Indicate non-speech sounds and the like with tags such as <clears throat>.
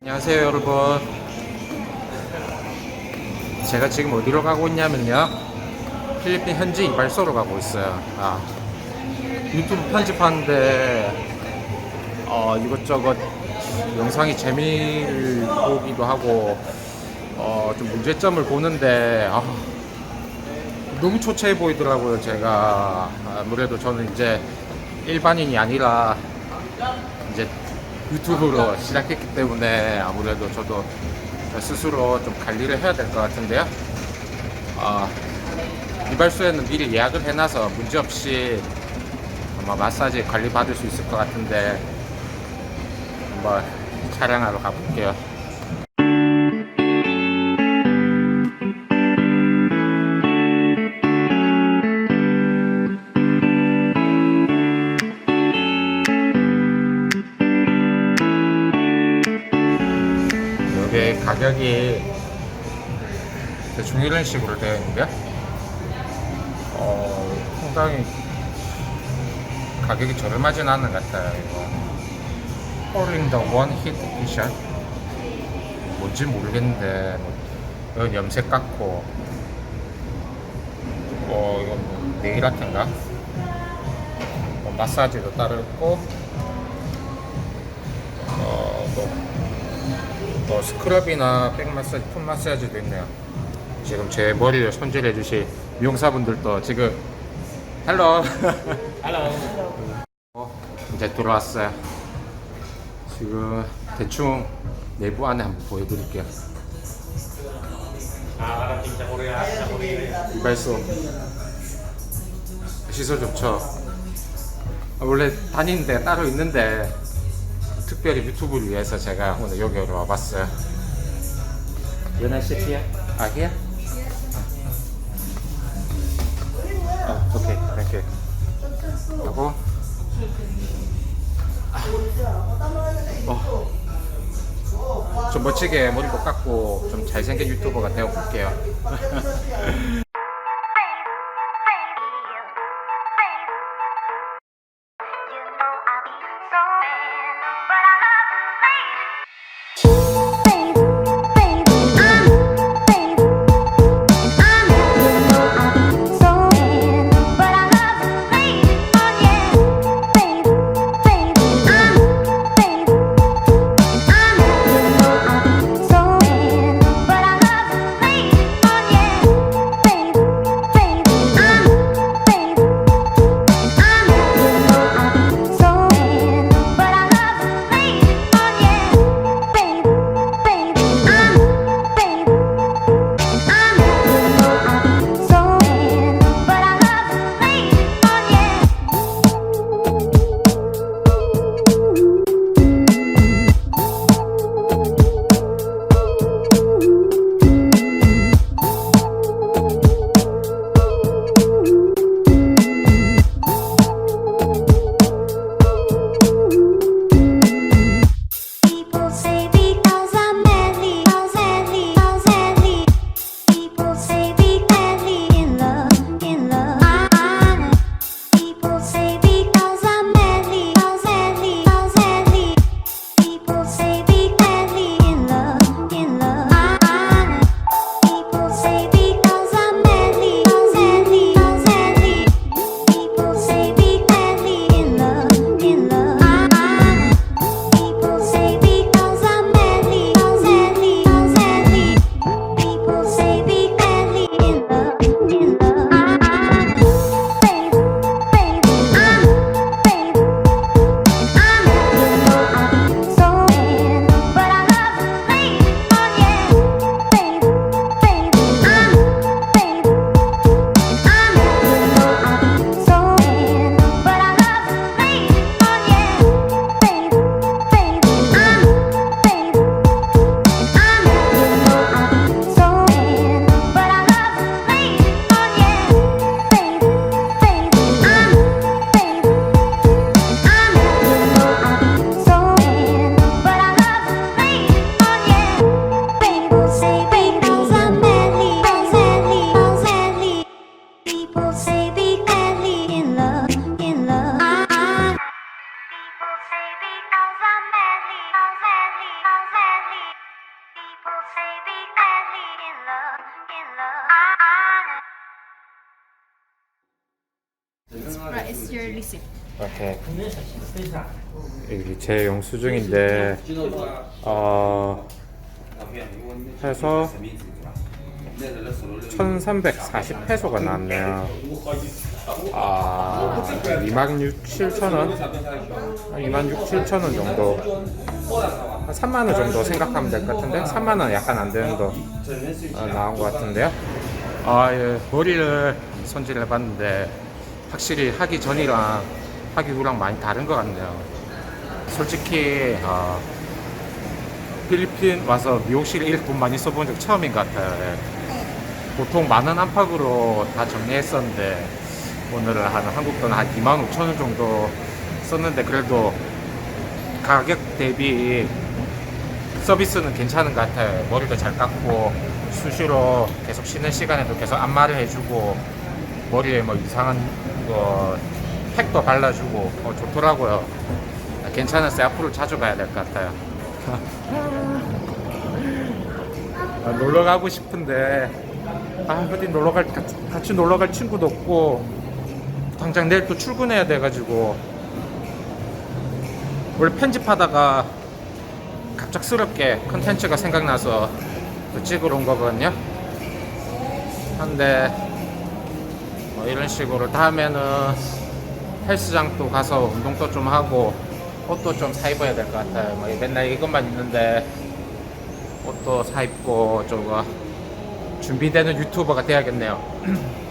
안녕하세요 여러분. 제가 지금 어디로 가고 있냐면요. 필리핀 현지 이발소로 가고 있어요. 아, 유튜브 편집하는데 어, 이것저것 영상이 재미를 보기도 하고 어, 좀 문제점을 보는데 아, 너무 초췌해 보이더라고요 제가. 아무래도 저는 이제 일반인이 아니라 이제 유튜브로 시작했기 때문에 아무래도 저도 저 스스로 좀 관리를 해야 될 것 같은데요. 아, 이발소에는 미리 예약을 해놔서 문제없이 아마 마사지 관리 받을 수 있을 것 같은데 한번 촬영하러 가볼게요. 가격이 대충 이런 식으로 되어 있는데 어, 상당히 가격이 저렴하진 않은 것 같아요 이거. 홀링 더원 히트 티샷 뭔지 모르겠는데 뭐, 이건 염색 같고. 어 이건 뭐 네일 아트인가? 뭐 마사지도 따로 있고. 어, 뭐 뭐 스크럽이나 백 마사지, 풋 마사지도 있네요. 지금 제 머리를 손질해 주실 미용사분들도 지금 헬로 Hello. 어, 이제 들어왔어요. 지금 대충 내부 안에 한번 보여드릴게요. Korea. 이발소 시설 좋죠. 아, 원래 다니는 데가 따로 있는데 특별히 유튜브를 위해서 제가 오늘 여기로 와봤어요. 연아 씨 here? 아 here? 아, 오케이, 땡큐. 하고 어, 좀 멋지게 머리도 깎고 좀 잘생긴 유튜버가 되어볼게요. <laughs> It's Okay. 이렇게 여기 제 영수증인데 어 해서 1340 페소가 나왔네요. 아 2만 6, 7천 원? 2만 6, 7천 원 정도 한 3만 원 정도 생각하면 될 것 같은데 3만 원 약간 안 되는 거 어, 나온 것 같은데요 아 예, 머리를 손질해 봤는데 확실히 하기 전이랑 하기 후랑 많이 다른 것 같네요 솔직히 어, 필리핀 와서 미용실 일돈 많이 써본 적 처음인 것 같아요. 예. 보통 만 원 안팎으로 다 정리했었는데 오늘은 한 한국 돈 한 2만 5천 원 정도 썼는데 그래도 가격 대비 서비스는 괜찮은 것 같아요. 머리도 잘 깎고 수시로 계속 쉬는 시간에도 계속 안마를 해주고 머리에 뭐 이상한 거 팩도 발라주고 어, 좋더라고요. 괜찮았어요. 앞으로 자주 가야 될 것 같아요. <laughs> 아, 놀러 가고 싶은데 아 어디 놀러 갈 같이, 같이 놀러 갈 친구도 없고 당장 내일 또 출근해야 돼가지고 원래 편집하다가 갑작스럽게 컨텐츠가 생각나서 또 찍으러 온 거거든요. 근데 뭐 이런 식으로 다음에는 헬스장 또 가서 운동도 좀 하고 옷도 좀 사 입어야 될 것 같아요. 뭐 맨날 이것만 입는데 옷도 사 입고 좀 어, 준비되는 유튜버가 돼야겠네요. <clears throat>